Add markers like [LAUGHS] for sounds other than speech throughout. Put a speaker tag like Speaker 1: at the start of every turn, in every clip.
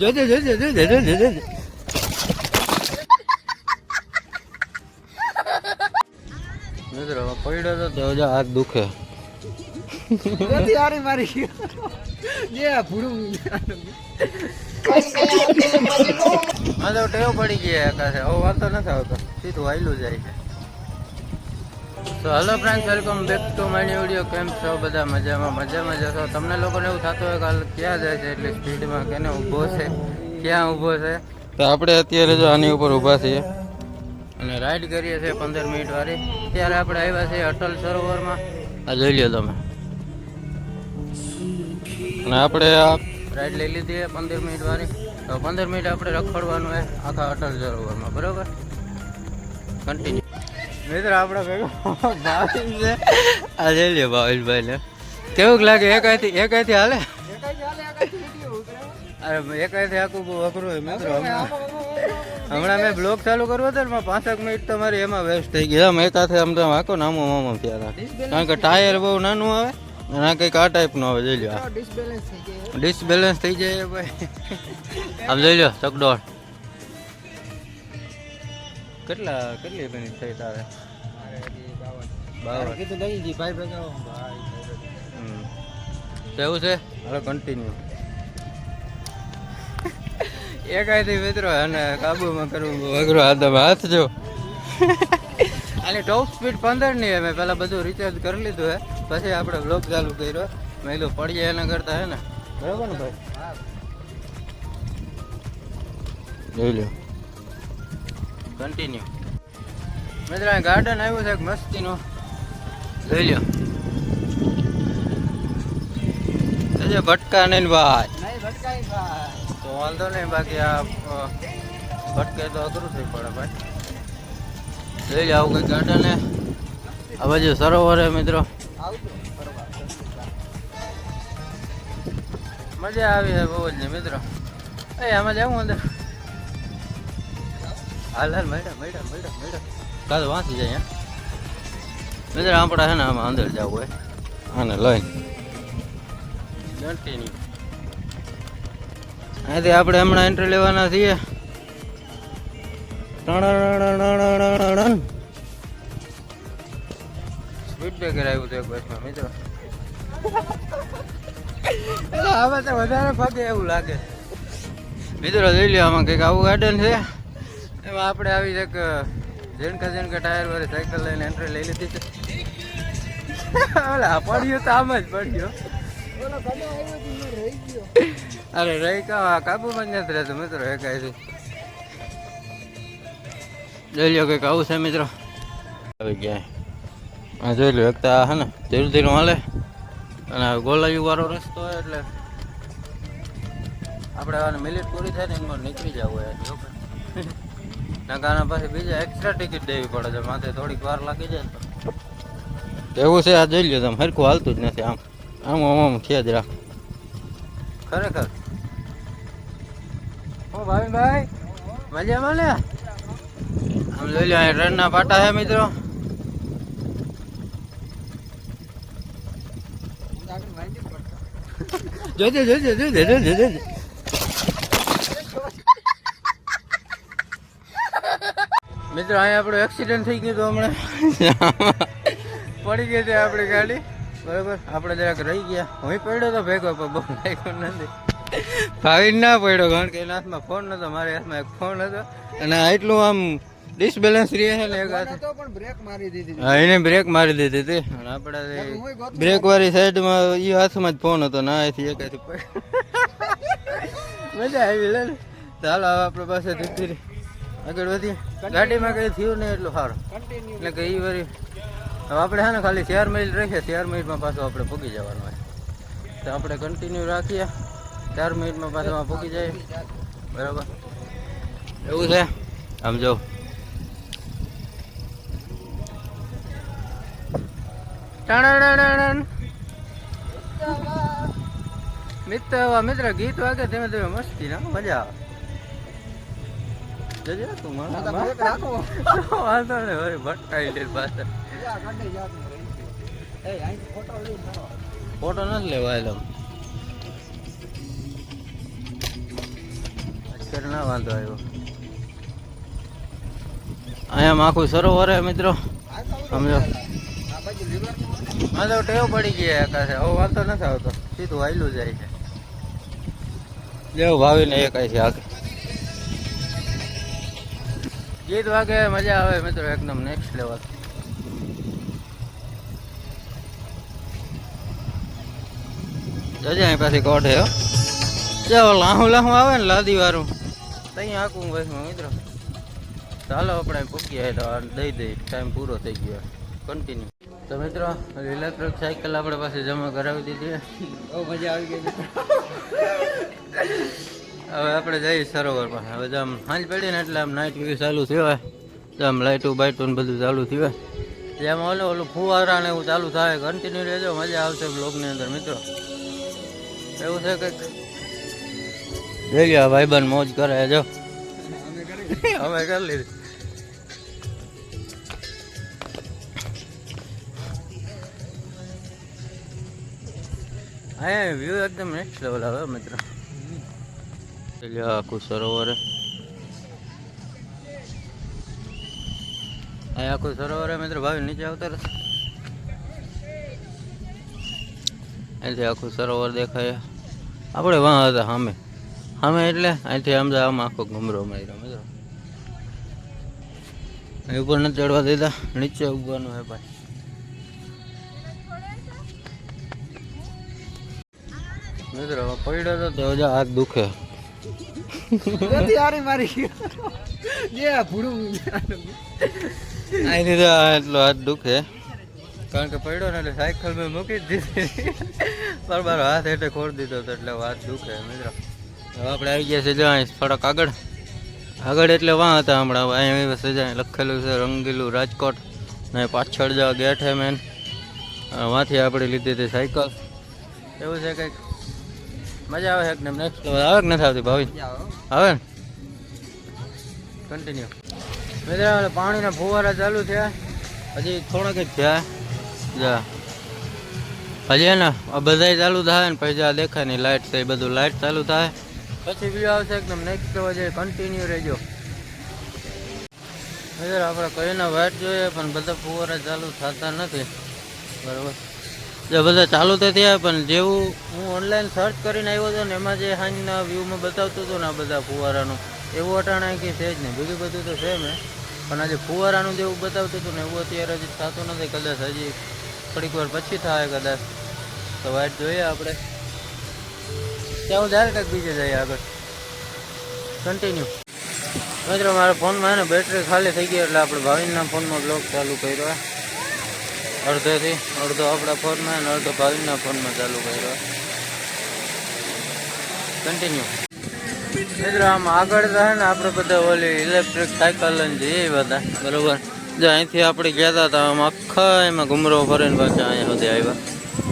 Speaker 1: જોજે જોજે જોજે જોજે જોજે મિત્રો પડ્યો તો તો જો હાથ દુખે.
Speaker 2: નથી હારી મારી. જે ભૂડું.
Speaker 1: હા તો ટેવ પડી ગઈ આકાશે. હવે વાંધો નથી આવતો. સીધું વાયલું જાય છે. તો hello friends welcome back to my video કેમ છો બધા? મજામાં? મજામાં જશો તમને લોકોને એવું થતું હોય કે હાલ ક્યાં જાય છે? એટલી સ્પીડમાં કેને ઊભો છે? ક્યાં ઊભો છે? તો આપણે અત્યારે જો આની ઉપર ઊભા છીએ. અને રાઈડ કરીએ છીએ પંદર મિનિટ વાળી. ત્યારે આપણે આવ્યા છીએ અટલ સરોવરમાં. આ જોઈ લો તમે. અને આપણે આ રાઈડ લઈ લીધી પંદર મિનિટ વાળી. તો પંદર મિનિટ આપણે રખડવાનું હોય આખા અટલ સરોવરમાં. બરાબર? કન્ટિન્યુ મિત્ર આપણે ભેગો ભાવિન છે. આ જઈ લ્યો ભાવિનભાઈ ને. કેવું લાગે? એક અહીંથી એક એકાયથી હાલે? અરે એકાયથી આખું બહુ અઘરું હોય મિત્રો હમણાં. હમણાં મેં બ્લોગ ચાલુ કરવો હતો ને પાંચેક મિનિટ તમારી એમાં વેસ્ટ થઈ ગઈ. આમ એકાથે આમ તો આખો નામો મામો થયા હતા. કારણ કે ટાયર બહુ નાનું આવે અને આ કંઈક આ ટાઈપનું આવે જોઈ લો
Speaker 2: ડિસબેલેન્સ થઈ જાય
Speaker 1: ડિસબેલેન્સ થઈ જાય ભાઈ. આમ જોઈ લો ચકડોળ કેટલા કેટલી મિનિટ થઈ તારે? બાવન.
Speaker 2: કીધું દઈ દી ભાઈ ભેગા ભાઈ
Speaker 1: હમ. તો એવું છે હવે કન્ટિન્યુ એકાયથી મિત્રો અને કાબુમાં કરવું આ તમે હાથ જો. [LAUGHS] આની ટોપ સ્પીડ પંદરની મેં પહેલાં બધું રિચાર્જ કરી લીધું હે. પછી આપણે બ્લોક ચાલુ કર્યો. મેં કીધું પડીએ એના કરતા હે ને. બરાબર ને ભાઈ? જોઈ લો કન્ટિન્યુ મિત્રો ગાર્ડન આવ્યું છે મસ્તીનું. જોઈ લ્યો. જજે ભટકા નહીં ભાઈ.
Speaker 2: નહીં ભટકાઈ ભાઈ.
Speaker 1: તો વાંધો નહીં બાકી આ ભટકે તો અઘરું થઈ પડે ભાઈ. જોઈ લો આવું કંઈક ગાર્ડન આ બાજુ સરોવર હે મિત્રો. મજા આવી છે બહુ જ ને મિત્રો. એ આમાં જવું અંદર. હાલ હાલ મેડમ મેડમ મેડમ મેડમ કાલ વાંચી જાય મિત્ર આપણા છે ને આમાં અંદર જવું હોય. આને લઈને કન્ટિન્યુ અહીંથી આપણે હમણાં એન્ટ્રી લેવાના છીએ. સ્પીડ બ્રેકર આવ્યું હતું એક બસમાં મિત્રો. આમાં તો વધારે ભાગે એવું લાગે. મિત્રો જોઈ લ્યો આમાં કંઈક આવું ગાર્ડન છે. એમાં આપણે આવી એક ઝીણકા ઝીણકા ટાયર વાળી સાયકલ લઈને એન્ટ્રી લઈ લીધી છે. ઓલા પડ્યું તો આમ જ પડ્યો. અરે, રહી કા કાબુમાં જ નથી રહેતું, મિત્રો, એ કાંઈ જોઈ લ્યો કંઈક આવું છે, મિત્રો. આવી ગયા. હા જોઈ લો એક તો હે ને, ધીરું ધીરું હાલે. અને ગોલાયું વાળો રસ્તો હોય એટલે આપણે મિલિટ પૂરી થાય ને એમાં નીકળી જવું હોય. જો પછી પાસે બીજા એક્સ્ટ્રા ટિકિટ દેવી પડે છે. માથે થોડીક વાર લાગી જાય તો. એવું છે આ જોઈ લ્યો તમે. હરખું હાલતું જ નથી આમ. આમ આમ આમ ખેદ રાખ. ખરેખર? ઓ ભાવિનભાઈ મજા મજામાં ને? આમ જોઈ લો અહીં ટ્રેનના પાટા છે મિત્રો. જોજે જોજે જોજે જોજે જોજે. મિત્રો અહીંયા આપણો એક્સિડન્ટ થઈ ગયો તો હમણાં પડી ગઈ હતી આપણી ગાડી. બરાબર? આપણે જરાક રહી ગયા. હું પડ્યો તો ભેગો પણ બહુ લાગ્યો નથી. ભાવી ના પડ્યો કારણ કે એના હાથમાં ફોન નતો મારા હાથમાં એક ફોન હતો. અને આટલું આમ ડિસબેલેન્સ રહે છે ને એક હાથે.
Speaker 2: તો પણ બ્રેક મારી દીધી
Speaker 1: હા એને બ્રેક મારી દીધી હતી. અને આપણે બ્રેક વાળી સાઈડમાં એ હાથમાં જ ફોન હતો ના એથી એક હાથે મજા આવી લે હાલો આપણે પાસે ધીરે ધીરે આગળ વધીએ ગાડીમાં કઈ થયું નહીં એટલું સારું. એટલે કે એ વારી હવે આપણે હા ને ખાલી ચાર મિનિટ રાખીએ ચાર મિનિટમાં પાછું આપણે પૂગી જવાનું હોય. તો આપણે કન્ટિન્યુ રાખીએ. ચાર મિનિટમાં પાછું પૂગી જાય. બરાબર? એવું છે? આમ જો. મિત્ર મિત્ર ગીત વાગે ધીમે ધીમે મસ્તી ના મજા આવે. જજે તું મારા વાંધો ભટકાઈ
Speaker 2: ગયો અહીં ફોટો
Speaker 1: નથી લેવા એમ અત્યારે ના વાંધો આવ્યો. અહીંયા આખું સરોવર હે મિત્રો. સમજો
Speaker 2: મારે
Speaker 1: હા તો ટેવ પડી ગઈ આકાશે. હવે વાંધો નથી આવતો. સીધું વાયલું જાય છે. જેવું ભાવીને એકાય છે આગળ. ગીત વાગે મજા આવે મિત્રો, એકદમ નેક્સ્ટ લેવલ જજે અહીં પાછી કોઠે હો. ચાલો લાહું લાહું આવે ને લાદી વાળું. તઈ આખું બસ મિત્રો. ચાલો આપણે પૂકી આવે તો આ દઈ દઈ ટાઈમ પૂરો થઈ ગયો. કન્ટિન્યુ તો મિત્રો ઇલેક્ટ્રિક સાયકલ આપણે પાસે જમા કરાવી દીધી
Speaker 2: બહુ મજા આવી ગઈ, મિત્રો.
Speaker 1: હવે આપણે જઈએ સરોવર પાસે. હવે જો આમ સાંજ પડી ને એટલે આમ નાઇટ વ્યૂ ચાલુ થયો. તો આમ લાઇટું બાઇટું બધું ચાલુ થયું. જેમ ઓલું ઓલું ફુવારા ને એવું ચાલુ થાય. કન્ટિન્યુ રહેજો, મજા આવશે બ્લોગની અંદર, મિત્રો. એવું છે કંઈક? જઈ ગયા ભાઈબંધ મોજ કરે, જો.
Speaker 2: અમે કરી
Speaker 1: લીધી. અહીંયા વ્યૂ એકદમ નેક્સ્ટ લેવલ આવે, મિત્રો. આખું સરોવર અહીંયા આખું સરોવર મિત્ર ભાવી નીચે આવતા અહીંથી આખું સરોવર દેખાય આપણે વાં હતા સામે સામે એટલે અહીંથી આમ આમ આખો ઘુમરો માર્યો મિત્રો અહીં ઉપર નથી ચડવા દેતા નીચે ઉગવાનું હે ભાઈ મિત્રો પડ્યો તો હાથ દુખે
Speaker 2: નથી, હારી મારી જે ભૂડું
Speaker 1: અહીંથી તો એટલો હાથ દુખે. કારણ કે પડ્યો ને એટલે સાયકલ મેં મૂકી દીધી. પર મારો હાથ એટલે ખોડ દીધો હતો એટલે હાથ દુખે, મિત્રો. હવે આપણે આવી ગયા છે જો અહીં થોડાક આગળ. આગળ એટલે વાં હતા હમણાં. અહીં સજાય લખેલું છે રંગીલું રાજકોટ. ને પાછળ જો ગેટ હે મેન વાંથી આપણે લીધી હતી સાયકલ. એવું છે કંઈક મજા આવે એકદમ ને નેક્સ્ટ આવે કે નથી આવતી ભાવિન. આવે ને? કન્ટિન્યુ મિત્રો પાણીના ફુવારા ચાલુ થયા હજી થોડાક જ થયા જા. હજી ને આ બધાય ચાલુ થાય ને પછી આ દેખાય નહીં લાઇટ છે એ બધું લાઇટ ચાલુ થાય. પછી બીજું આવશે એકદમ નેક્સ્ટ વજે કન્ટિન્યુ રહેજો. મિત્રો આપણે કઈને વાટ જોઈએ પણ બધા ફુવારા ચાલુ થતા નથી. બરાબર. બધા ચાલુ તો થયા, પણ જેવું હું ઓનલાઈન સર્ચ કરીને આવ્યો હતો ને, એમાં જે હાંજના વ્યૂમાં બતાવતું હતું ને આ બધા ફુવારાનું, એવું અટાણા કે છે જ નહીં. બીજું બધું તો છે મેં પણ આજે ફુવારાનું જેવું બતાવતું હતું ને, એવું અત્યારે હજી થતું નથી, કદાચ હજી થોડીક વાર પછી થાય, કદાચ. તો વાઇટ જોઈએ આપણે. ત્યાં ડાયરેક્ટ બીજે જઈએ આગળ. કન્ટિન્યુ મિત્રો, મારા ફોનમાં એને બેટરી ખાલી થઈ ગઈ, એટલે આપણે ભાવિનના ફોનમાં બ્લોગ ચાલુ કર્યો અડધેથી અડધો આપણા ફોનમાં અને અડધો ભાવિનના ફોનમાં ચાલુ કર્યો. કન્ટિન્યુ મિત્રો, આમ આગળ હે ને આપણે બધા ઓલી ઇલેક્ટ્રિક સાયકલ લઈને જઈએ બધા. બરોબર? જો અહીંથી આપણે ગયા હતા તો આમ આખા એમાં ઘુમરો ફરીને પાછા અહીંયા સુધી આવ્યા.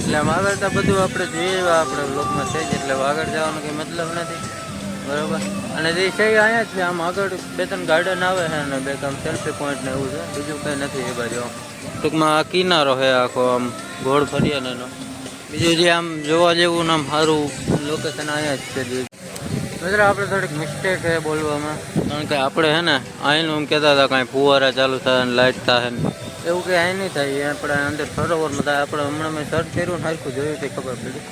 Speaker 1: એટલે આમ આગળ તો બધું આપણે જોઈએ એવા આપણે બ્લોકમાં છે જ, એટલે આગળ જવાનો કંઈ મતલબ નથી. બરાબર? અને જે છે અહીંયા જ આમ આગળ બે ત્રણ ગાર્ડન આવે છે અને બે ત્રણ સેલ્ફી પોઈન્ટ ને એવું છે. બીજું કંઈ નથી એ બાજુ ટૂંકમાં આ કિનારો છે આખો આમ ગોળ ફર્યા ને એનો. બીજું જે આમ જોવા જેવું આમ સારું લોકેશન અહીંયા જ છે મિત્ર, આપણે થોડીક મિસ્ટેક છે બોલવામાં. કારણ કે આપણે હે ને, અહીંનું એમ કહેતા હતા કાંઈ ફુવારા ચાલુ થાય ને લાઇટ થાય ને. એવું કંઈ અહીં નહીં થાય આપણે અંદર સરોવરમાં થાય. આપણે હમણાં મેં સર્ચ કર્યું ને હરખું જોયું તે ખબર પડી.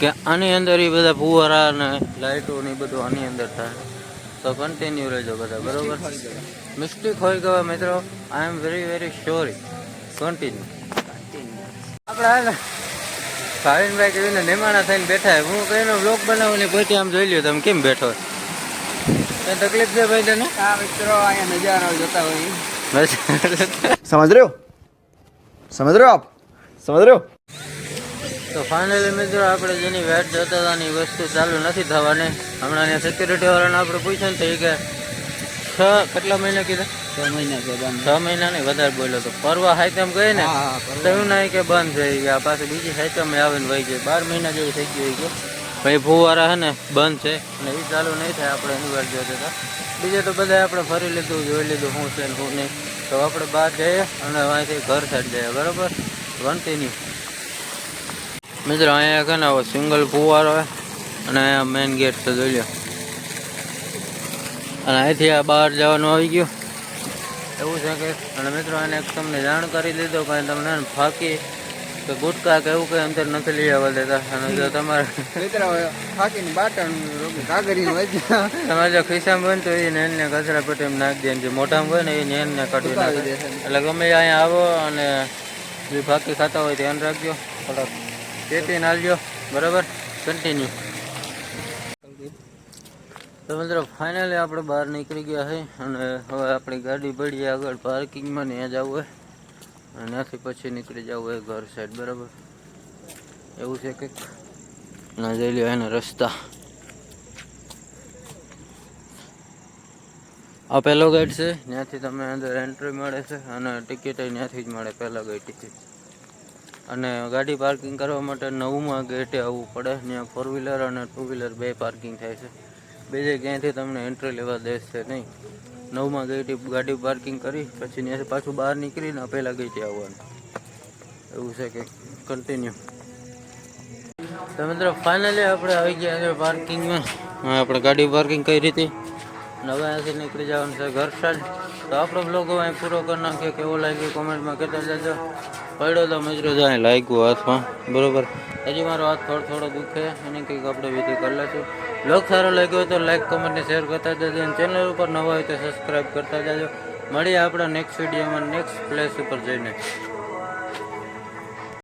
Speaker 1: કે આની અંદર એ બધા ફુવારા ને લાઇટો ને બધું આની અંદર થાય. તો કન્ટિન્યુ રહેજો બધા, બરોબર? મિસ્ટેક હોય ગયો મિત્રો. I am very very sorry continue આપણે ભાવિનભાઈ કેવીને નિમાણા થઈને બેઠા હું કઈનો બ્લોગ બનાવીને પોતે આમ જોઈ લો તમે કેમ બેઠો કઈ તકલીફ છે ભાઈ તને?
Speaker 2: આ મિત્રો અહીંયા નજારો જોતા હોય.
Speaker 3: સમજ રહ્યો? સમજ રહ્યો આપ? સમજ રહ્યો?
Speaker 1: તો ફાઇનલી મિત્રો આપણે જેની વેટ જોતા હતા વસ્તુ ચાલુ નથી થવાની. હમણાં સિક્યુરિટી વાળાને આપણે પૂછ્યું થઈ કે છ કેટલા મહિના કીધા?
Speaker 2: છ મહિના છે બંધ.
Speaker 1: છ મહિના નહીં વધારે બોલ્યો તો ફરવા હાઈતમ ગઈ ને તો એવું નહીં કે બંધ થઈ ગયા. પાછી બીજી હાઈતમ આવે ને વહી ગઈ. બાર મહિના જેવું થઈ ગયું કે. ભાઈ ફુવારા ને બંધ છે. અને એ ચાલુ નહીં થાય આપણે એની વાર જોતા. હતા બીજે તો બધા આપણે ફરી લીધું જોઈ લીધું શું છે ને શું નહીં. તો આપણે બહાર જઈએ અને અહીંથી ઘર સાઈડ જઈએ બરાબર? કન્ટિન્યુ મિત્રો અહીંયા છે ને સિંગલ ફુવારો હોય અને અહીંયા મેઇન ગેટ તો જોઈ લો અને અહીંથી આ બહાર જવાનું આવી ગયું. એવું છે કે અને મિત્રો એને તમને જાણ કરી દીધો પણ તમને ફાકી કે ગુટકા કે એવું કંઈ અંદર નથી લઈ આવવા દેતા. અને જો તમારે
Speaker 2: મિત્રો ફાકીની બાટણ કાગરી હોય
Speaker 1: તમારે જો ખિસ્સામાં હોય ને તો એ નેનને કચરા પેટીમાં નાખી દે જે મોઢામાં હોય ને એ નેનને કાઢી નાખે. એટલે ગમે અહીંયા આવો અને જે ફાકી ખાતા હોય ધ્યાન રાખજો. થોડાક ચેતી નાલજો બરાબર? કન્ટિન્યુ તો મિત્રો ફાઇનલી આપણે બહાર નીકળી ગયા છે અને હવે આપણી ગાડી પડી આગળ પાર્કિંગમાં ત્યાં જવું હોય અને ત્યાંથી પછી નીકળી જવું હોય ઘર સાઈડ બરાબર? એવું છે કંઈક? ના જઈ લ્યો એના રસ્તા. આ પહેલો ગેટ છે, ત્યાંથી તમને અંદર એન્ટ્રી મળે છે અને ટિકિટ ત્યાંથી જ મળે પહેલા ગેટથી અને ગાડી પાર્કિંગ કરવા માટે નવમાં ગેટે આવવું પડે, ત્યાં ફોર વ્હીલર અને ટુ વ્હીલર બે પાર્કિંગ થાય છે. બીજે ક્યાંયથી તમને એન્ટ્રી લેવા દેશે નહીં. નવમાં ગેટે ગાડી પાર્કિંગ કરી, પછી ત્યાંથી પાછું બહાર નીકળીને પહેલા ત્યાં આવવાનું. એવું છે કે કન્ટિન્યુ તો મિત્રો ફાઇનલી આપણે આવી ગયા છે પાર્કિંગમાં આપણે ગાડી પાર્કિંગ કરી હતી. અને હવે અહીંયાથી નીકળી જવાનું છે ઘર સાઈડ. તો આપણો બ્લોગ અહીં પૂરો કરી નાખ્યો કેવો લાગ્યો કોમેન્ટમાં કહેતા જજો. પડ્યો તો મિત્રો જ અહીં લાગ્યું હાથમાં. બરોબર? હજી મારો હાથ થોડો થોડો દુખે. એને કંઈક આપણે વિધિ કરી લઈશું બ્લોગ સારો લાગ્યો હોય તો લાઈક કમેન્ટ ને શેર કરતા જજો અને ચેનલ ઉપર નવા હોય તો સબસ્ક્રાઈબ કરતા જજો. મળીએ આપણા નેક્સ્ટ વિડીયોમાં નેક્સ્ટ પ્લેસ ઉપર જઈને.